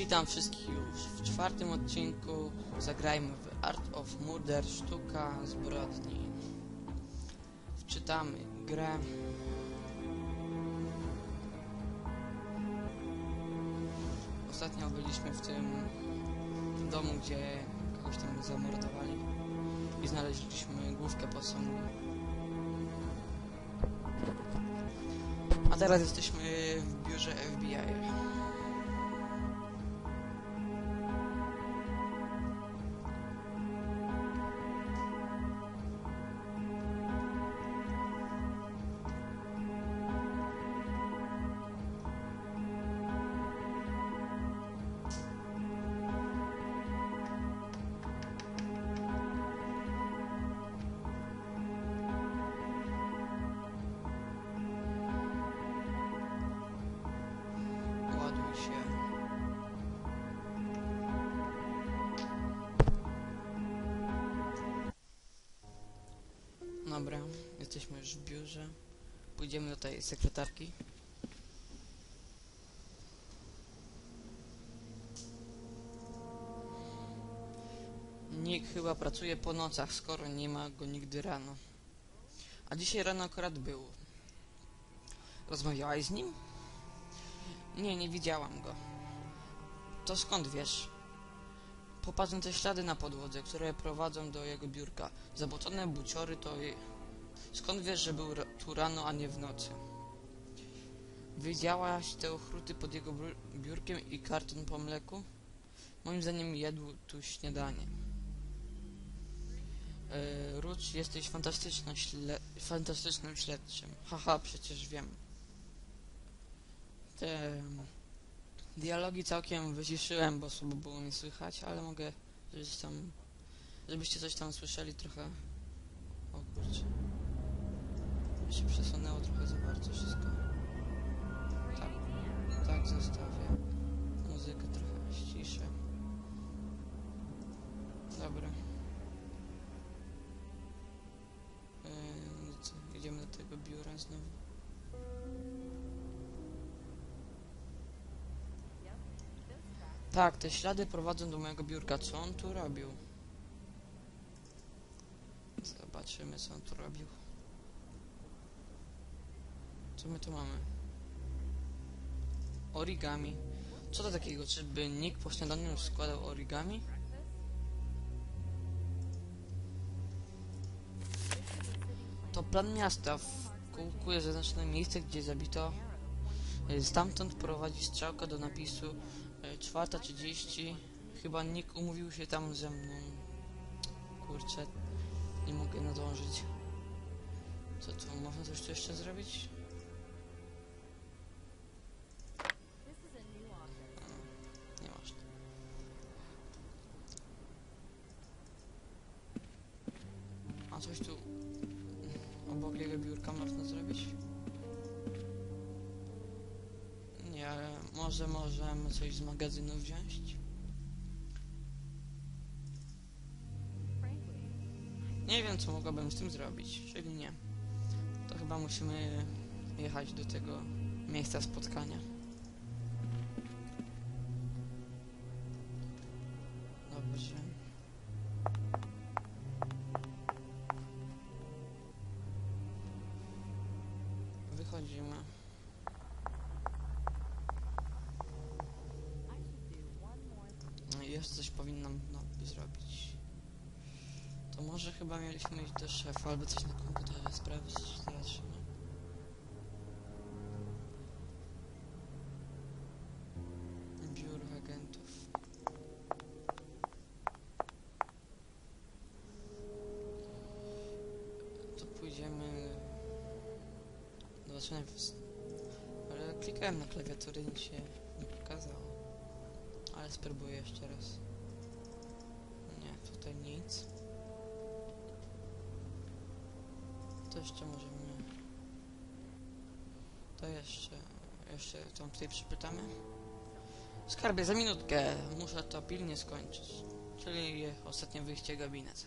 Witam wszystkich już w czwartym odcinku. Zagrajmy w Art of Murder, sztuka zbrodni. Wczytamy grę. Ostatnio byliśmy w tym domu, gdzie kogoś tam zamordowali i znaleźliśmy główkę posągu. A teraz jesteśmy w biurze FBI. Dobra, jesteśmy już w biurze. Pójdziemy do tej sekretarki. Nick chyba pracuje po nocach, skoro nie ma go nigdy rano. A dzisiaj rano akurat był. Rozmawiałaś z nim? Nie, nie widziałam go. To skąd wiesz? Popatrz na te ślady na podłodze, które prowadzą do jego biurka. Zabłocone buciory to... Skąd wiesz, że był tu rano, a nie w nocy? Widziałaś te ochruty pod jego biurkiem i karton po mleku? Moim zdaniem jadł tu śniadanie. Yy, Rucz, jesteś fantastyczną śle fantastycznym śledczym. Haha, przecież wiem. Te dialogi całkiem wyciszyłem, bo słabo było mi słychać, ale mogę coś tam, żebyście coś tam słyszeli trochę. O kurczę. Się przesunęło trochę za bardzo wszystko. Tak, tak zostawię. Muzykę trochę ściszę. Dobra. Yy, co, idziemy do tego biura znowu. Tak, te ślady prowadzą do mojego biurka. Co on tu robił? Zobaczymy, co on tu robił. Co my tu mamy? Origami. Co to takiego? Czyby Nick po śniadaniu składał origami? To plan miasta. W kółku jest zaznaczone miejsce, gdzie zabito. y, Stamtąd prowadzi strzałka do napisu y, 4.30. Chyba Nick umówił się tam ze mną. Kurczę, nie mogę nadążyć. Co tu, można coś tu jeszcze zrobić? Coś z magazynu wziąć? Nie wiem, co mogłabym z tym zrobić, czyli nie. To chyba musimy jechać do tego miejsca spotkania. Chyba mieliśmy iść do szefa albo coś na komputerze sprawdzić. Zobaczymy. Biuro agentów. To pójdziemy... Zobaczymy... Ale klikałem na klawiaturę nic się nie pokazało. Ale spróbuję jeszcze raz. Nie, tutaj nic. Jeszcze możemy... To jeszcze... Jeszcze tam tutaj przypytamy. Skarbie, za minutkę. Muszę to pilnie skończyć. Czyli ostatnie wyjście gabinet.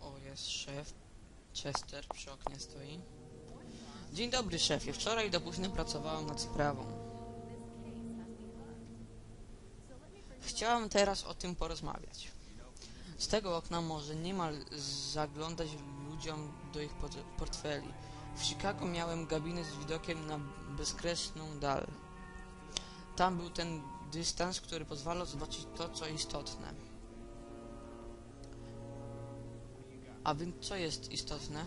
O, jest szef. Chester przy oknie stoi. Dzień dobry, szefie. Wczoraj do późna pracowałem nad sprawą. Chciałem teraz o tym porozmawiać. Z tego okna może niemal zaglądać ludziom do ich port- portfeli. W Chicago miałem gabinet z widokiem na bezkresną dal. Tam był ten dystans, który pozwalał zobaczyć to, co istotne. A więc co jest istotne?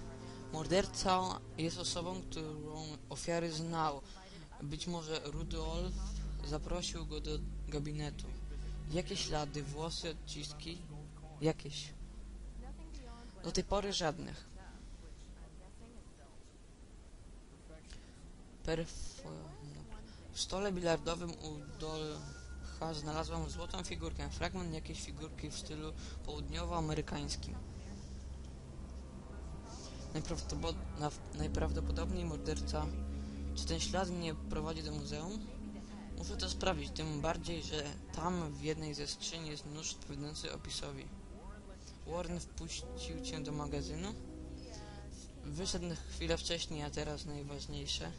Morderca jest osobą, którą ofiary znał. Być może Rudolf zaprosił go do gabinetu. Jakie ślady, włosy, odciski? Jakieś. Do tej pory żadnych. W stole bilardowym u Dolcha znalazłam złotą figurkę, fragment jakiejś figurki w stylu południowoamerykańskim. Najprawdopod na- najprawdopodobniej morderca. Czy ten ślad mnie prowadzi do muzeum? Muszę to sprawdzić, tym bardziej, że tam w jednej ze skrzyń jest nóż odpowiadający opisowi. Warren wpuścił cię do magazynu? Wyszedł chwilę wcześniej, a teraz najważniejsze.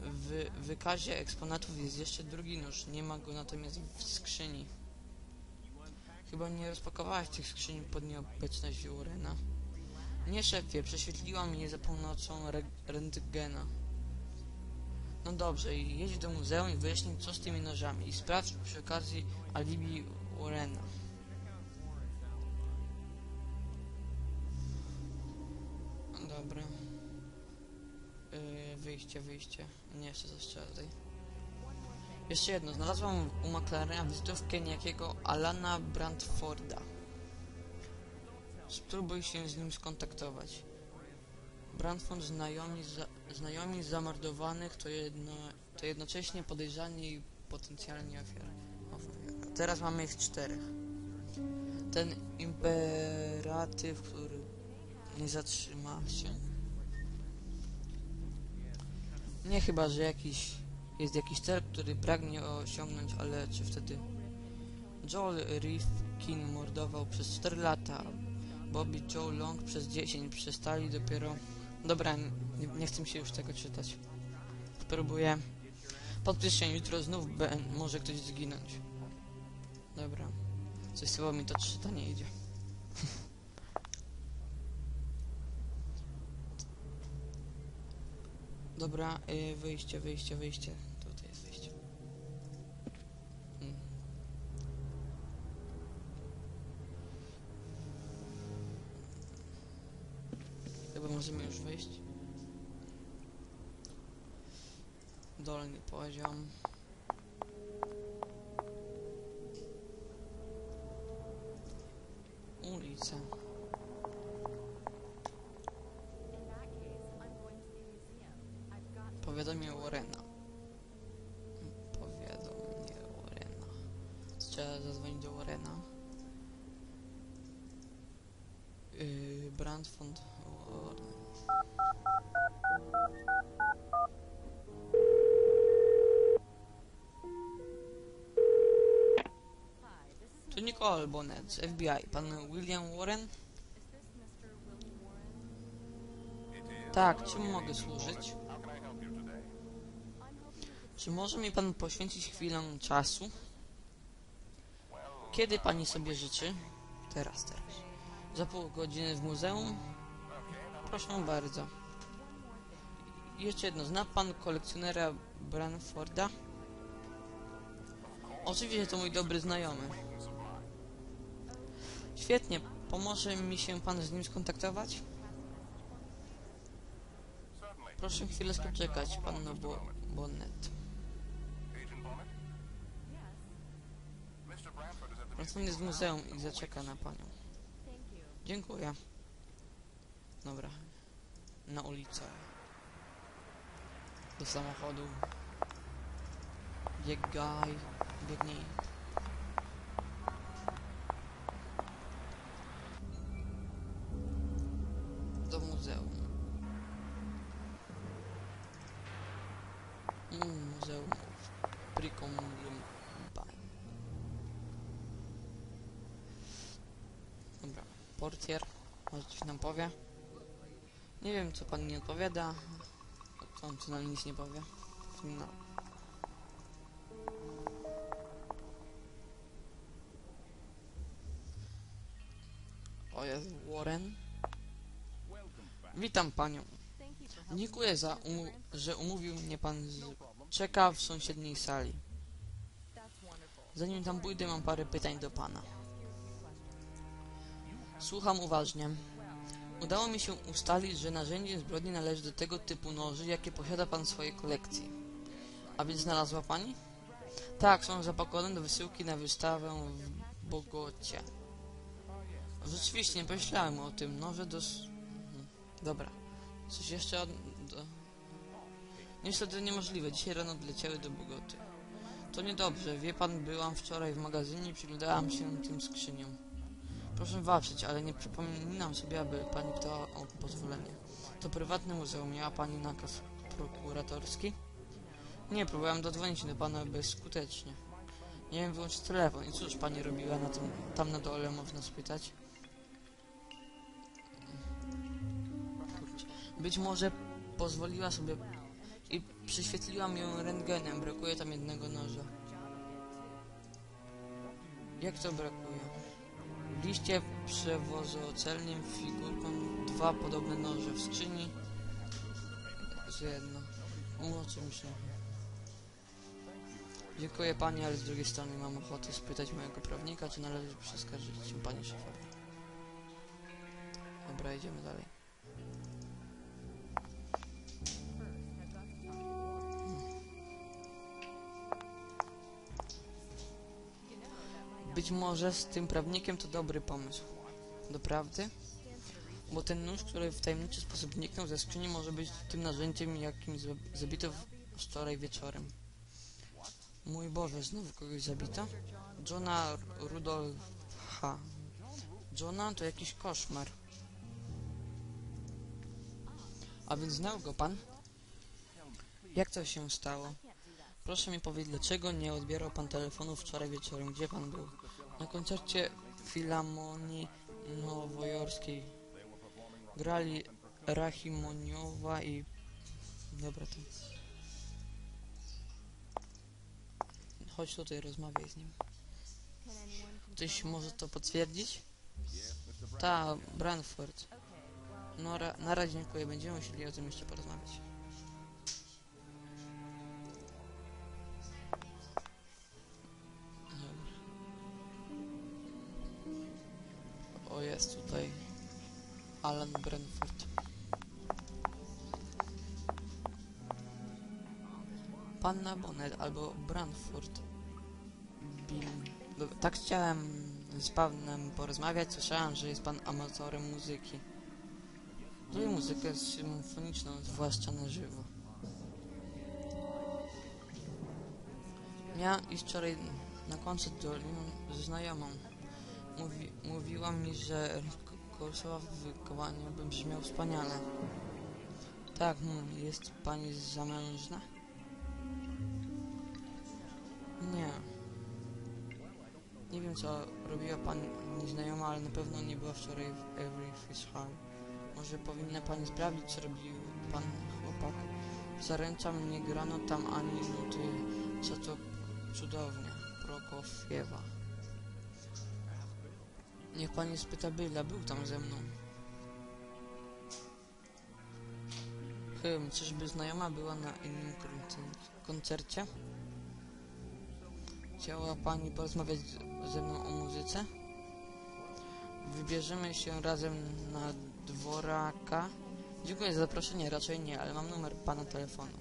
W wykazie eksponatów jest jeszcze drugi nóż, nie ma go natomiast w skrzyni. Chyba nie rozpakowałaś tych skrzyń pod nieobecność Warrena. Nie szefie, prześwietliłam je za pomocą re rentgena. No dobrze, jedź do muzeum i wyjaśnij co z tymi nożami i sprawdź przy okazji alibi Warrena. Yy, wyjście. Nie, jeszcze coś trzeba. Jeszcze jedno, znalazłam u McLarena wizytówkę niejakiego Alana Brandforda. Spróbuj się z nim skontaktować. Brandford znajomi, za, znajomi zamordowanych to, jedno, to jednocześnie podejrzani i potencjalnie ofiary. ofiary. Teraz mamy ich czterech. Ten imperatyw, który nie zatrzyma się. Nie chyba, że jakiś jest jakiś cel, który pragnie osiągnąć, ale czy wtedy Joel Rifkin mordował przez 4 lata, Bobby Joe Long przez 10 przestali dopiero... Dobra, nie, nie chcę się już tego czytać. Spróbuję. Podpisz się, jutro znów be, może ktoś zginąć. Dobra. Coś słowo mi to czytanie idzie. Dobra, y, wyjście, wyjście, wyjście. Tutaj jest wyjście. Mm. Chyba możemy już wyjść. Dolny poziom. Hi, this is Tu Nicole Bonnet z FBI. Pan William Warren? Tak, czym mogę służyć? Czy może mi pan poświęcić chwilę czasu? Kiedy pani sobie życzy? Teraz, teraz. Za pół godziny w muzeum? Proszę bardzo. Jeszcze jedno, zna pan kolekcjonera Branforda? Oczywiście to mój dobry znajomy. Świetnie, pomoże mi się pan z nim skontaktować? Proszę chwilę poczekać, panno Bo Bonnet. Pracownik w muzeum i zaczeka na panią. Dziękuję. Dobra. Na ulicę. Do samochodu. Biegaj. Biegnij. Do muzeum. Mm, muzeum Precolumbine. Portier. Może coś nam powie? Nie wiem, co pan nie odpowiada. To on przynajmniej nic nie powie. No. O jest Warren. Witam panią. Dziękuję za, umu- że umówił mnie pan z... Czeka w sąsiedniej sali. Zanim tam pójdę, mam parę pytań do pana. Słucham uważnie. Udało mi się ustalić, że narzędzie zbrodni należy do tego typu noży, jakie posiada pan w swojej kolekcji. A więc znalazła pani? Tak, są zapakowane do wysyłki na wystawę w Bogocie. Rzeczywiście, nie pomyślałem o tym. Noże do... Dobra. Coś jeszcze od... Do... Niestety niemożliwe. Dzisiaj rano odleciały do Bogoty. To niedobrze. Wie pan, byłam wczoraj w magazynie i przyglądałam się tym skrzyniom. Proszę wybaczyć, ale nie przypominam sobie, aby pani pytała o pozwolenie. To prywatne muzeum. Miała pani nakaz prokuratorski? Nie, próbowałem dodzwonić do pana bezskutecznie. Nie wiem, wyłączyć telefon. I cóż pani robiła na tym, tam na dole, można spytać? Być może pozwoliła sobie i przyświetliłam ją rentgenem. Brakuje tam jednego noża. Jak to brakuje? Liście przewozocelnym figurką dwa podobne noże w skrzyni z jedno. O wiem. Dziękuję pani, ale z drugiej strony mam ochotę spytać mojego prawnika, czy należy przeskarżyć się pani szefowi. Dobra, idziemy dalej. Być może z tym prawnikiem to dobry pomysł. Doprawdy? Bo ten nóż, który w tajemniczy sposób zniknął ze skrzyni, może być tym narzędziem, jakim za- zabito wczoraj wieczorem. Mój Boże, znowu kogoś zabito? Johna Rudolfa. Johna to jakiś koszmar. A więc znał go pan? Jak to się stało? Proszę mi powiedzieć, dlaczego nie odbierał pan telefonu wczoraj wieczorem? Gdzie pan był? Na koncercie Filharmonii Nowojorskiej. Grali Rachimoniowa i... Dobra, to... Chodź tutaj, rozmawiaj z nim. Ktoś może to potwierdzić? Ta, Branford. No, ra, na razie dziękuję, będziemy musieli o tym jeszcze porozmawiać. Jest tutaj Alan Branford. Panna Bonnet albo Branford. Dobra, tak chciałem z panem porozmawiać. Słyszałem, że jest pan amatorem muzyki. Lubię muzykę symfoniczną, zwłaszcza na żywo. Miałam iść wczoraj na koncert do ze znajomą. Mówi, mówiła mi, że kursowa w wykonaniu by brzmiał wspaniale. Tak, jest pani zamężna? Nie. Nie wiem, co robiła pani nieznajoma, ale na pewno nie była wczoraj w Every Fish Hall. Może powinna pani sprawdzić, co robił pan chłopak. Zaręczam, nie grano tam ani nuty. Co to cudownie. Prokofiewa. Niech pani spyta Byla, był tam ze mną. Hmm, czyżby znajoma była na innym koncer- koncercie? Chciała pani porozmawiać ze mną o muzyce? Wybierzemy się razem na dworaka. Dziękuję za zaproszenie, raczej nie, ale mam numer pana telefonu.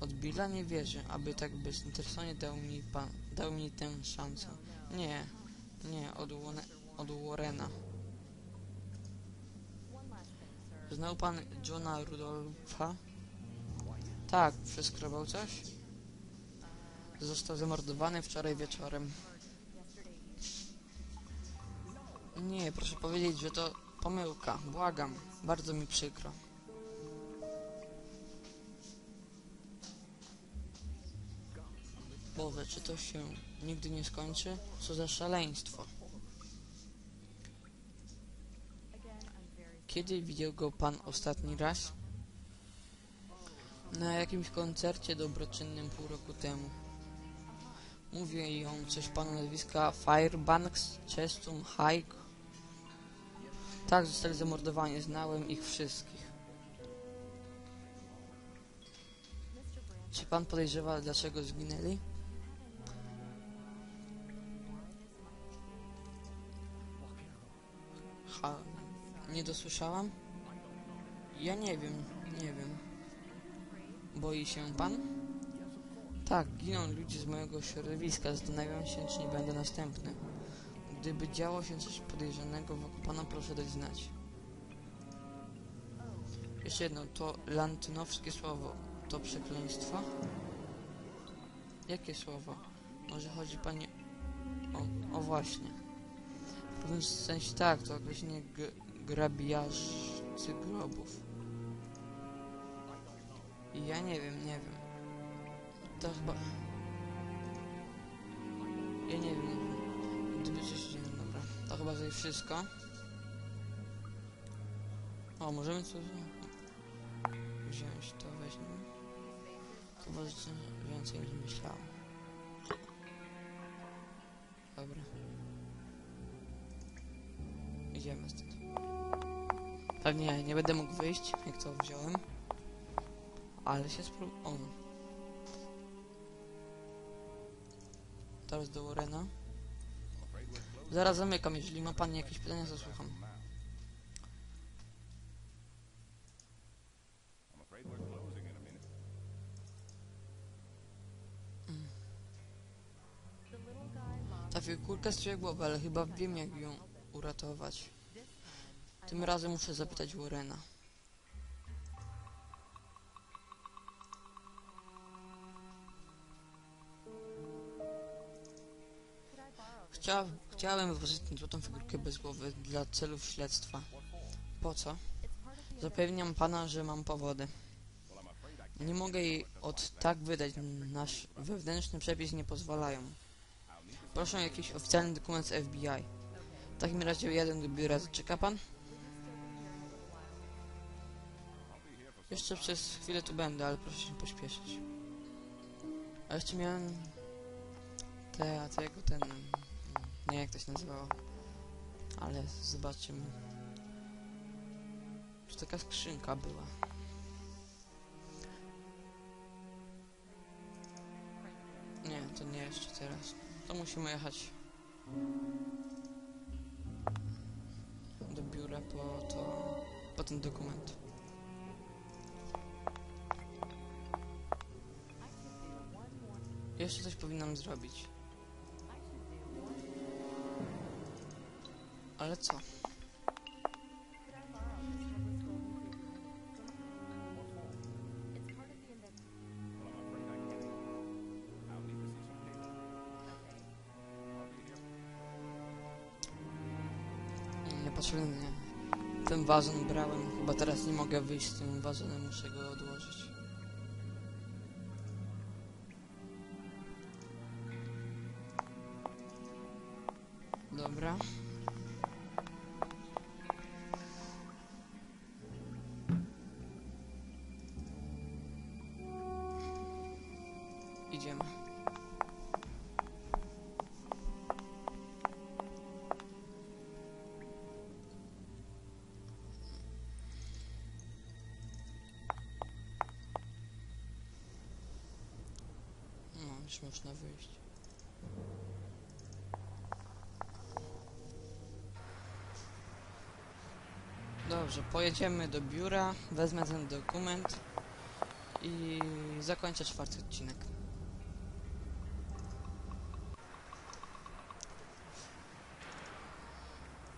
Od Billa nie wierzę, aby tak bezinteresownie dał mi pan, dał mi tę szansę. Nie, nie, od, Warne, od Warrena. Znał pan Johna Rudolfa? Tak, przeskrobał coś? Został zamordowany wczoraj wieczorem. Nie, proszę powiedzieć, że to pomyłka. Błagam. Bardzo mi przykro. Czy to się nigdy nie skończy? Co za szaleństwo. Kiedy widział go pan ostatni raz? Na jakimś koncercie dobroczynnym pół roku temu. Mówi ją coś panu nazwiska Firebanks, Chestum, Hike. Tak, zostali zamordowani. Znałem ich wszystkich. Czy pan podejrzewa, dlaczego zginęli? Nie dosłyszałam? Ja nie wiem, nie wiem. Boi się pan? Tak, giną ludzie z mojego środowiska. Zastanawiam się, czy nie będę następny. Gdyby działo się coś podejrzanego wokół pana, proszę dać znać. Jeszcze jedno, to lantynowskie słowo. To przekleństwo? Jakie słowo? Może chodzi pani... O, o właśnie. W pewnym sensie tak, to określenie grabiażcy grobów. Ja nie wiem, nie wiem. To chyba... Ja nie wiem, nie wiem. Gdyby coś się... Dobra, to chyba to wszystko. O, możemy coś wziąć, to weźmy. To może więcej niż myślałem. Idziemy stąd. Pewnie nie będę mógł wyjść, jak to wziąłem. Ale się sprób... O. Teraz do Warrena. Zaraz zamykam, jeżeli ma pan jakieś pytania, to słucham. Lost Ta figurka strzela głowę, ale chyba wiem jak ją uratować. Tym razem muszę zapytać Warrena. Chcia, chciałem tę złotą figurkę bez głowy dla celów śledztwa. Po co? Zapewniam pana, że mam powody. Nie mogę jej od tak wydać. Nasz wewnętrzny przepis nie pozwalają. Proszę o jakiś oficjalny dokument z FBI. W takim razie jeden do biura. Zaczeka pan? Jeszcze przez chwilę tu będę, ale proszę się pośpieszyć. A jeszcze miałem... Te, a tego, ten... Nie wiem jak to się nazywało. Ale zobaczymy. Tu taka skrzynka była. Nie, to nie jeszcze teraz. To musimy jechać do biura po to, po ten dokument. Jeszcze coś powinnam zrobić. Ale co? Niepotrzebny. Ten wazon brałem. Chyba teraz nie mogę wyjść z tym wazonem, muszę go odłożyć. Dobra. Idziemy. No, już można wyjść. Pojedziemy do biura, wezmę ten dokument i zakończę czwarty odcinek.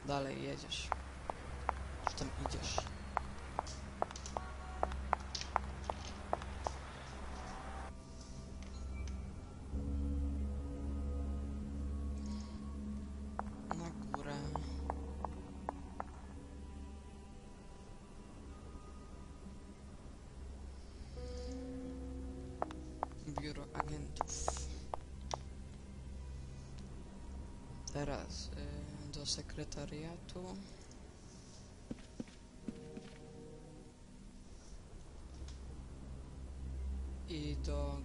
Dalej jedziesz. Czy tam idziesz? sekretariatu. I do...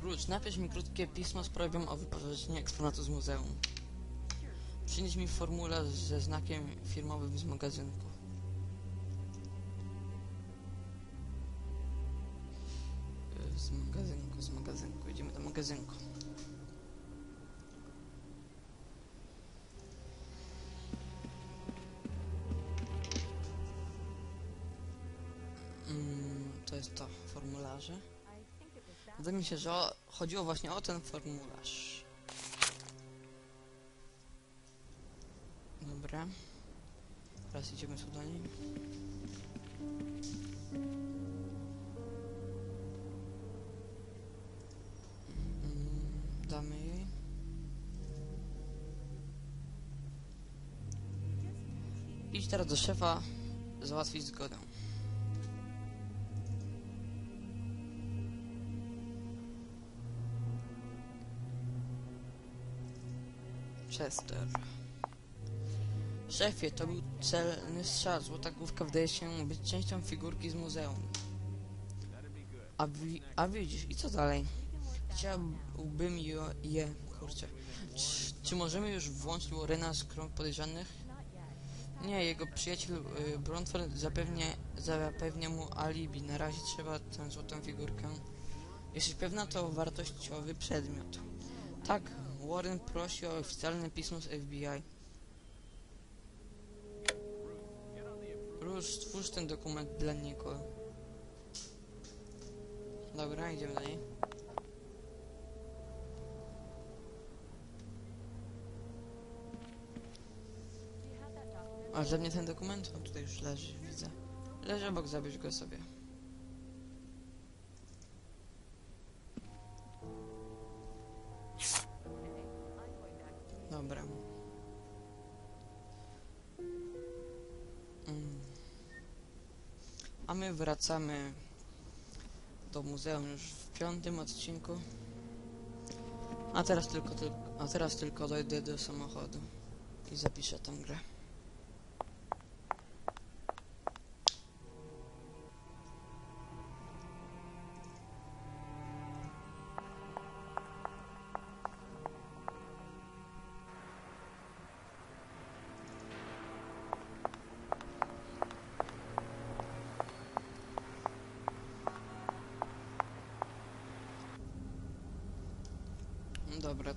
Klucz, napisz mi krótkie pismo z prośbą o wypożyczenie eksponatu z muzeum. Przynieś mi formularz ze znakiem firmowym z magazynku. Z magazynku, z magazynku. Idziemy do magazynku. That Wydaje mi się, że o, chodziło właśnie o ten formularz. Dobra. Teraz idziemy tu do niej. Mm, Damy jej. Idź teraz do szefa, załatwić zgodę. Chester. Szefie, to był celny strzał. Złota główka wydaje się być częścią figurki z muzeum. A, wi a widzisz, i co dalej? Chciałbym je, je kurczę. Czy, czy możemy już włączyć Warrena z krąg podejrzanych? Nie, jego przyjaciel y, Bronford zapewnia, zapewnia mu alibi. Na razie trzeba tę złotą figurkę. Jesteś pewna, to wartościowy przedmiot. Tak, Warren prosi o oficjalne pismo z FBI. Róż, stwórz ten dokument dla niego. Dobra, idziemy. Do document? A że mnie ten dokument? On tutaj już leży, widzę. Leży obok, zabierz go sobie. A my wracamy do muzeum już w piątym odcinku. A teraz tylko, a teraz tylko dojdę do samochodu i zapiszę tę grę.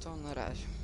Dobra, to na razie.